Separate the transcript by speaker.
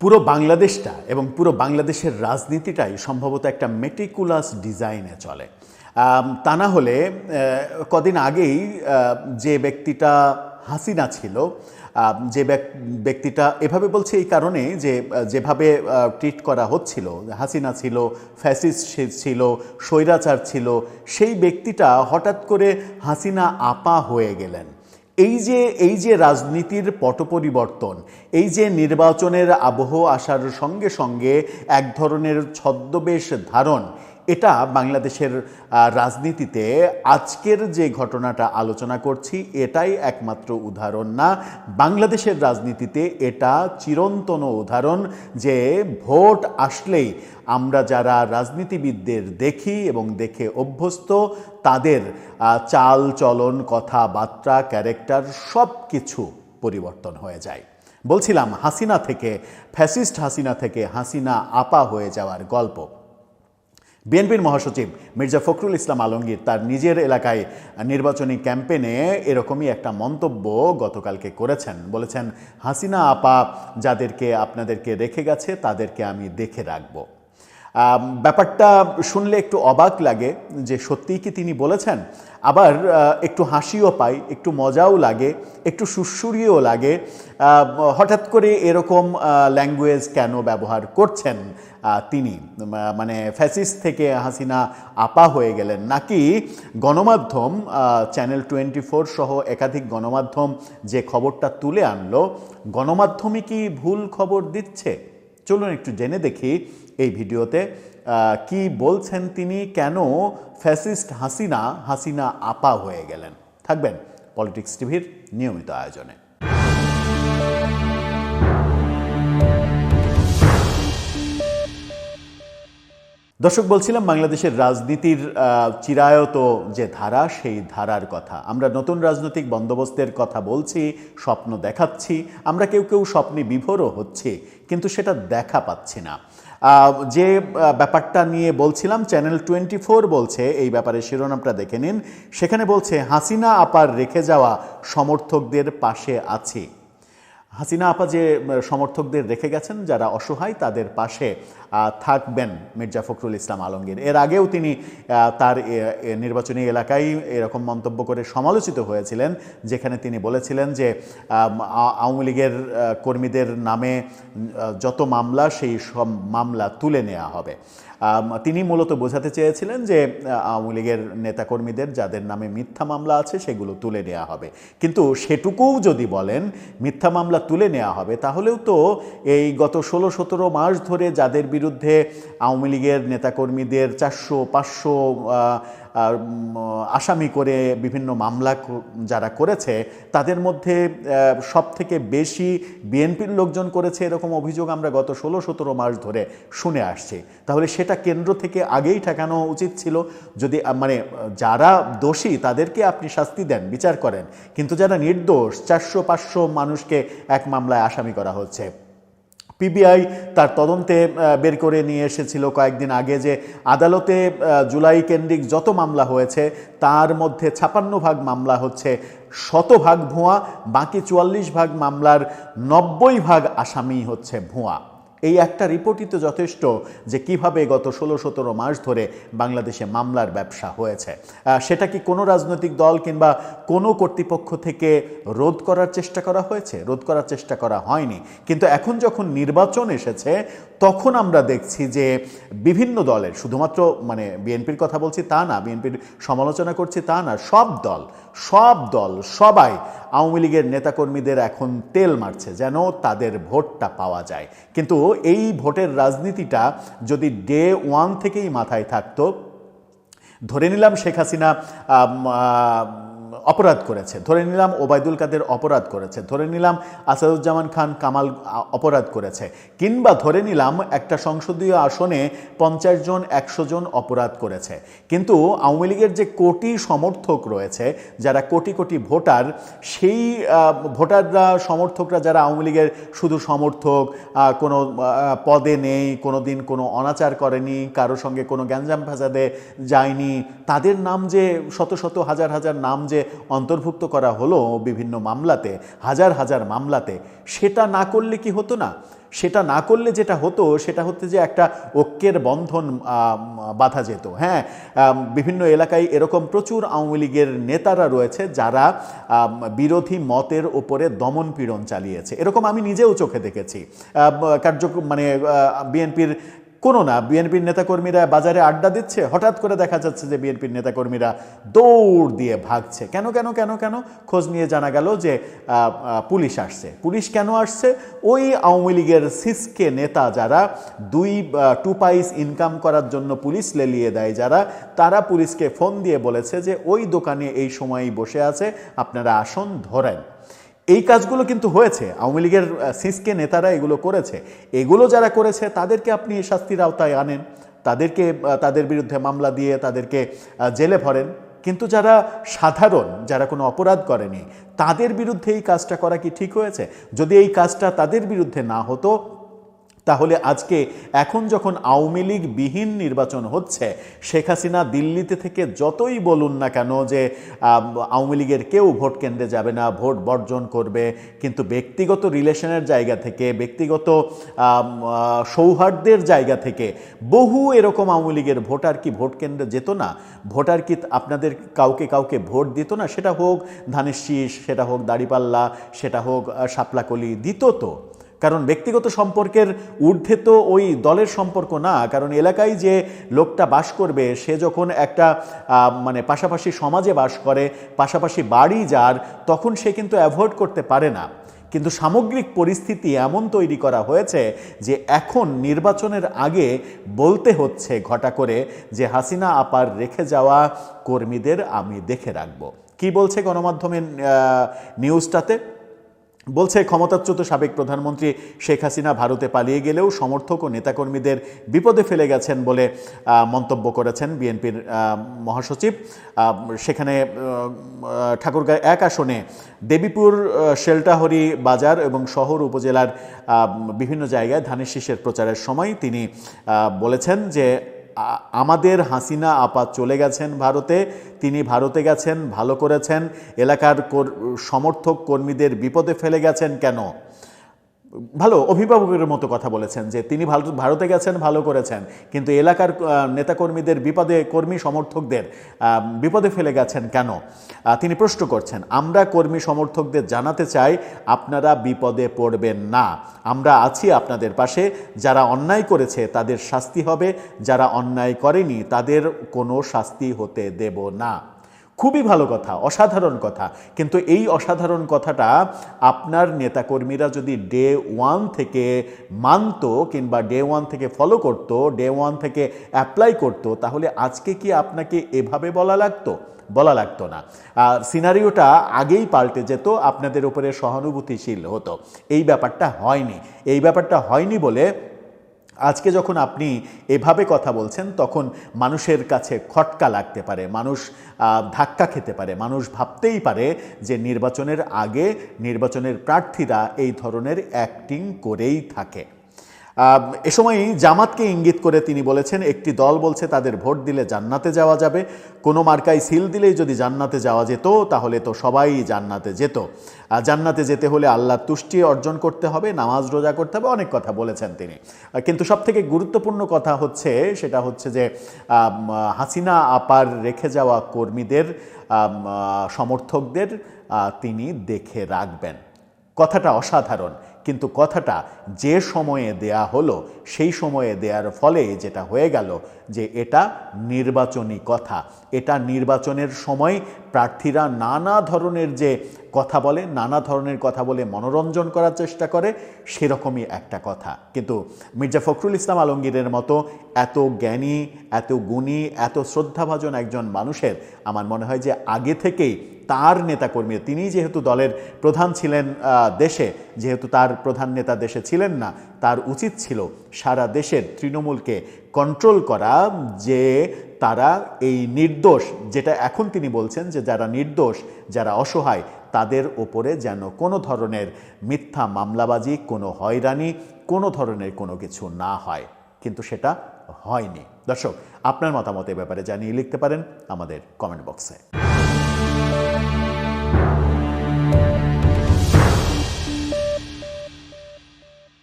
Speaker 1: পুরো বাংলাদেশটা এবং পুরো বাংলাদেশের রাজনীতিটাই সম্ভবত একটা মেটিকুলাস ডিজাইনে চলে। তা না হলে কদিন আগেই যে ব্যক্তিটা হাসিনা ছিল যে ব্যক্তিটা এভাবে বলছে এই কারণে যে যেভাবে ট্রিট করা হচ্ছিল, হাসিনা ছিল ফ্যাসিস্ট ছিল, স্বৈরাচার ছিল, সেই ব্যক্তিটা হঠাৎ করে হাসিনা আপা হয়ে গেলেন। এই যে এই যে রাজনীতির পটপরিবর্তন, এই যে নির্বাচনের আবহ আসার সঙ্গে সঙ্গে এক ধরনের ছদ্মবেশ ধারণ এটা বাংলাদেশের রাজনীতিতে আজকের যে ঘটনাটা আলোচনা করছি, এটাই একমাত্র উদাহরণ না। বাংলাদেশের রাজনীতিতে এটা চিরন্তন উদাহরণ যে ভোট আসলেই আমরা যারা রাজনীতিবিদদের দেখি এবং দেখে অভ্যস্ত, তাদের চাল, চলন, কথাবার্তা, ক্যারেক্টার সব কিছু পরিবর্তন হয়ে যায়। বলছিলাম হাসিনা থেকে, ফ্যাসিস্ট হাসিনা থেকে হাসিনা আপা হয়ে যাওয়ার গল্প। বিএনপির মহাসচিব মির্জা ফখরুল ইসলাম আলমগীর তার নিজের এলাকায় নির্বাচনী ক্যাম্পেনে এরকমই একটা মন্তব্য গতকালকে করেছেন। বলেছেন, হাসিনা আপা, যাদেরকে আপনাদেরকে রেখে গেছে, তাদেরকে আমি দেখে রাখব। ব্যাপারটা শুনলে একটু অবাক লাগে যে সত্যিই কি তিনি বলেছেন? আবার একটু হাসিও পাই, একটু মজাও লাগে, একটু সুরসুরিও লাগে। হঠাৎ করে এরকম ল্যাঙ্গুয়েজ কেন ব্যবহার করছেন তিনি? মানে ফ্যাসিস থেকে হাসিনা আপা হয়ে গেলেন। নাকি গণমাধ্যম চ্যানেল টোয়েন্টি ফোর সহ একাধিক গণমাধ্যম যে খবরটা তুলে আনলো, গণমাধ্যমই কি ভুল খবর দিচ্ছে? চলুন একটু জেনে দেখি এই ভিডিওতে কি বলছেন তিনি, কেন ফ্যাসিস্ট হাসিনা হাসিনা আপা হয়ে গেলেন? থাকবেন পলিটিক্স টিভির নিয়মিত আয়োজনে। দর্শক, বলছিলাম বাংলাদেশের রাজনীতির চিরায়ত যে ধারা, সেই ধারার কথা। আমরা নতুন রাজনৈতিক বন্দোবস্তের কথা বলছি, স্বপ্ন দেখাচ্ছি, আমরা কেউ কেউ স্বপ্নে বিভোরও হচ্ছি, কিন্তু সেটা দেখা পাচ্ছি না। যে ব্যাপারটা নিয়ে বলছিলাম চ্যানেল টোয়েন্টি ফোর বলছে, এই ব্যাপারে শিরোনামটা দেখে নিন। সেখানে বলছে, হাসিনা আপার রেখে যাওয়া সমর্থকদের পাশে আছি। হাসিনা আপা যে সমর্থকদের রেখে গেছেন, যারা অসহায়, তাদের পাশে থাকবেন মির্জা ফখরুল ইসলাম আলমগীর। এর আগেও তিনি তার নির্বাচনী এলাকায় এরকম মন্তব্য করে সমালোচিত হয়েছিলেন, যেখানে তিনি বলেছিলেন যে আওয়ামী লীগের কর্মীদের নামে যত মামলা, সেই সব মামলা তুলে নেওয়া হবে। তিনি মূলত বোঝাতে চেয়েছিলেন যে আওয়ামী লীগের নেতাকর্মীদের যাদের নামে মিথ্যা মামলা আছে সেগুলো তুলে নেওয়া হবে। কিন্তু সেটুকুও যদি বলেন, মিথ্যা মামলা তুলে নেওয়া হবে, তাহলেও তো এই গত ষোলো সতেরো মাস ধরে যাদের বিরুদ্ধে আওয়ামী লীগের নেতাকর্মীদের চারশো, পাঁচশো আসামি করে বিভিন্ন মামলা যারা করেছে, তাদের মধ্যে সব থেকে বেশি বিএনপির লোকজন করেছে এরকম অভিযোগ আমরা গত ষোলো সতেরো মাস ধরে শুনে আসছি। তাহলে সেটা কেন্দ্র থেকে আগেই ঠেকানো উচিত ছিল। যদি মানে যারা দোষী তাদেরকে আপনি শাস্তি দেন, বিচার করেন। কিন্তু যারা নির্দোষ, চারশো পাঁচশো মানুষকে এক মামলায় আসামি করা হচ্ছে। পিবিআই তার তদন্তে বের করে নিয়ে এসেছিল কয়েকদিন আগে যে আদালতে জুলাই কেন্দ্রিক যত মামলা হয়েছে, তার মধ্যে ছাপান্ন ভাগ মামলা হচ্ছে শতভাগ ভুয়া, বাকি চুয়াল্লিশ ভাগ মামলার নব্বই ভাগ আসামি হচ্ছে ভুয়া। এই একটা রিপোর্টই তো যথেষ্ট যে কীভাবে গত ষোলো সতেরো মাস ধরে বাংলাদেশে মামলার ব্যবসা হয়েছে। সেটা কি কোনো রাজনৈতিক দল কিংবা কোনো কর্তৃপক্ষ থেকে রোধ করার চেষ্টা করা হয়েছে? রোধ করার চেষ্টা করা হয়নি। কিন্তু এখন যখন নির্বাচন এসেছে, তখন আমরা দেখছি যে বিভিন্ন দলের, শুধুমাত্র মানে বিএনপির কথা বলছি তা না, বিএনপির সমালোচনা করছি তা না, সব দল সব দল, সবাই আওয়ামী লীগের নেতাকর্মীদের এখন তেল মারছে যেন তাদের ভোটটা পাওয়া যায়। কিন্তু এই ভোটের রাজনীতিটা যদি ডে ওয়ান থেকেই মাথায় থাকতো ধরে নিলাম শেখ হাসিনা অপরাধ করেছে। ধরে নিলাম ওবায়দুল কাদের অপরাধ করেছে। ধরে নিলাম আসাদুজ্জামান খান কামাল অপরাধ করেছে। কিংবা ধরে নিলাম একটা সংসদীয় আসনে পঞ্চাশ জন, একশো জন অপরাধ করেছে। কিন্তু আওয়ামী লীগের যে কোটি সমর্থক রয়েছে, যারা কোটি কোটি ভোটার, সেই ভোটাররা, সমর্থকরা যারা আওয়ামী লীগের শুধু সমর্থক কোনো পদে নেই কোনো দিন কোনো অনাচার করেনি, কারও সঙ্গে কোনো গ্যাঞ্জাম ফ্যাসাদে যায়নি, তাদের নাম যে শত শত, হাজার হাজার নাম যে অন্তর্ভুক্ত করা হলো বিভিন্ন মামলাতে, হাজার হাজার মামলাতে। সেটা না করলে কি হতো না? সেটা না করলে যেটা হতো, সেটা হচ্ছে যে একটা ঐক্যের বন্ধন বাধা যেত। হ্যাঁ বিভিন্ন এলাকায় এরকম প্রচুর আওয়ামী লীগের নেতারা রয়েছে যারা বিরোধী মতের ওপরে দমন পীড়ন চালিয়েছে। এরকম আমি নিজেও চোখে দেখেছি। কার্য মানে বিএনপির কোনো না, বিএনপির নেতাকর্মীরা বাজারে আড্ডা দিচ্ছে, হঠাৎ করে দেখা যাচ্ছে যে বিএনপির নেতাকর্মীরা দৌড় দিয়ে ভাগছে। কেন কেন কেন কেন? খোঁজ নিয়ে জানা গেল যে পুলিশ আসছে। পুলিশ কেন আসছে? ওই আওয়ামী লীগের সিসকে নেতা যারা দুই টু পাইস ইনকাম করার জন্য পুলিশ লেলিয়ে দেয় যারা, তারা পুলিশকে ফোন দিয়ে বলেছে যে, ওই দোকানে এই সময়ই বসে আছে, আপনারা আসন, ধরেন। এই কাজগুলো কিন্তু হয়েছে। আওয়ামী লীগের সিসকে নেতারা এগুলো করেছে। এগুলো যারা করেছে, তাদেরকে আপনি শাস্তির আওতায় আনেন। তাদেরকে তাদের বিরুদ্ধে মামলা দিয়ে তাদেরকে জেলে ভরেন। কিন্তু যারা সাধারণ, যারা কোনো অপরাধ করেনি, তাদের বিরুদ্ধে এই কাজটা করা কি ঠিক হয়েছে? যদি এই কাজটা তাদের বিরুদ্ধে না হতো তাহলে আজকে এখন যখন আওয়ামী লীগ বিহীন নির্বাচন হচ্ছে, শেখ হাসিনা দিল্লিতে থেকে যতই বলুন না কেন যে আওয়ামী লীগের কেউ ভোট কেন্দ্রে যাবে না, ভোট বর্জন করবে, কিন্তু ব্যক্তিগত রিলেশনের জায়গা থেকে, ব্যক্তিগত সৌহার্দ্যের জায়গা থেকে বহু এরকম আওয়ামী লীগের ভোটার কি ভোট কেন্দ্রে যেত না? ভোটার কি আপনাদের কাউকে কাউকে ভোট দিত না? সেটা হোক ধানের শীষ, সেটা হোক দাড়িপাল্লা, সেটা হোক শাপলাকলি দিত তো। কারণ ব্যক্তিগত সম্পর্কের ঊর্ধ্বে তো ওই দলের সম্পর্ক না, কারণ এলাকায় যে লোকটা বাস করবে, সে যখন একটা মানে পাশাপাশি সমাজে বাস করে, পাশাপাশি বাড়ি যার, তখন সে কিন্তু অ্যাভয়েড করতে পারে না। কিন্তু সামগ্রিক পরিস্থিতি এমন তৈরি করা হয়েছে যে এখন নির্বাচনের আগে বলতে হচ্ছে ঘটা করে যে হাসিনা আপার রেখে যাওয়া কর্মীদের আমি দেখে রাখব। কি বলছে গণমাধ্যমের নিউজটাতে? বলছে ক্ষমতাচ্যুত সাবেক প্রধানমন্ত্রী শেখ হাসিনা ভারতে পালিয়ে গেলেও সমর্থক ও নেতাকর্মীদের বিপদে ফেলে গেছেন বলে মন্তব্য করেছেন বিএনপির মহাসচিব। সেখানে আহ, আহ, ঠাকুরগাঁ এক আসনে দেবীপুর শেলটাহরি বাজার এবং শহর উপজেলার বিভিন্ন জায়গায় ধানের শীষের প্রচারের সময় তিনি বলেছেন যে আমাদের হাসিনা আপা চলে গেছেন ভারতে, তিনি ভারতে গেছেন, ভালো করেছেন, এলাকার কর- সমর্থক কর্মীদের বিপদে ফেলে গেছেন কেন? ভালো অভিভাবকের মতো কথা বলেছেন যে তিনি ভারতে গেছেন, ভালো করেছেন। কিন্তু এলাকার নেতাকর্মীদের বিপদে, কর্মী সমর্থকদের বিপদে ফেলে গেছেন কেন? তিনি প্রশ্ন করছেন, আমরা কর্মী সমর্থকদের জানাতে চাই, আপনারা বিপদে পড়বেন না। আমরা আছি আপনাদের পাশে। যারা অন্যায় করেছে, তাদের শাস্তি হবে। যারা অন্যায় করেনি, তাদের কোনো শাস্তি হতে দেব না। খুবই ভালো কথা, অসাধারণ কথা। কিন্তু এই অসাধারণ কথাটা আপনার নেতাকর্মীরা যদি ডে ওয়ান থেকে মানত কিংবা ডে ওয়ান থেকে ফলো করতো ডে ওয়ান থেকে অ্যাপ্লাই করতো, তাহলে আজকে কি আপনাকে এভাবে বলা লাগতো? বলা লাগতো না। আর সিনারিওটা আগেই পাল্টে যেত, আপনাদের উপরে সহানুভূতিশীল হতো। এই ব্যাপারটা হয়নি। এই ব্যাপারটা হয়নি বলে আজকে যখন আপনি এভাবে কথা বলছেন, তখন মানুষের কাছে খটকা লাগতে পারে, মানুষ ধাক্কা খেতে পারে, মানুষ ভাবতেই পারে যে নির্বাচনের আগে নির্বাচনের প্রার্থীরা এই ধরনের অ্যাক্টিং করেই থাকে। এ সময় জামাতকে ইঙ্গিত করে তিনি বলেছেন, একটি দল বলছে তাদের ভোট দিলে জান্নাতে যাওয়া যাবে, কোনো মার্কায় সিল দিলেই যদি জান্নাতে যাওয়া যেত, তাহলে তো সবাই জান্নাতে যেত। জান্নাতে যেতে হলে আল্লাহ তুষ্টি অর্জন করতে হবে, নামাজ রোজা করতে হবে, অনেক কথা বলেছেন তিনি। কিন্তু সবথেকে গুরুত্বপূর্ণ কথা হচ্ছে, সেটা হচ্ছে যে হাসিনা আপার রেখে যাওয়া কর্মীদের সমর্থকদের তিনি দেখে রাখবেন। কথাটা অসাধারণ। কিন্তু কথাটা যে সময়ে দেয়া হলো, সেই সময়ে দেয়ার ফলে যেটা হয়ে গেল যে এটা নির্বাচনী কথা। এটা নির্বাচনের সময় প্রার্থীরা নানা ধরনের যে কথা বলে, নানা ধরনের কথা বলে মনোরঞ্জন করার চেষ্টা করে, সেরকমই একটা কথা। কিন্তু মির্জা ফখরুল ইসলাম আলমগীরের মতো এত জ্ঞানী, এত গুণী, এত শ্রদ্ধাভাজন একজন মানুষের আমার মনে হয় যে আগে থেকেই তার নেতাকর্মী, তিনি যেহেতু দলের প্রধান ছিলেন দেশে, যেহেতু তার প্রধান নেতা দেশে ছিলেন না, তার উচিত ছিল সারা দেশের তৃণমূলকে কন্ট্রোল করা যে তারা এই নির্দোষ, যেটা এখন তিনি বলছেন যে যারা নির্দোষ, যারা অসহায়, তাদের ওপরে যেন কোনো ধরনের মিথ্যা মামলাবাজি, কোনো হয়রানি, কোনো ধরনের কোনো কিছু না হয়। কিন্তু সেটা হয়নি। দর্শক, আপনার মতামত এ ব্যাপারে জানিয়ে লিখতে পারেন আমাদের কমেন্ট বক্সে।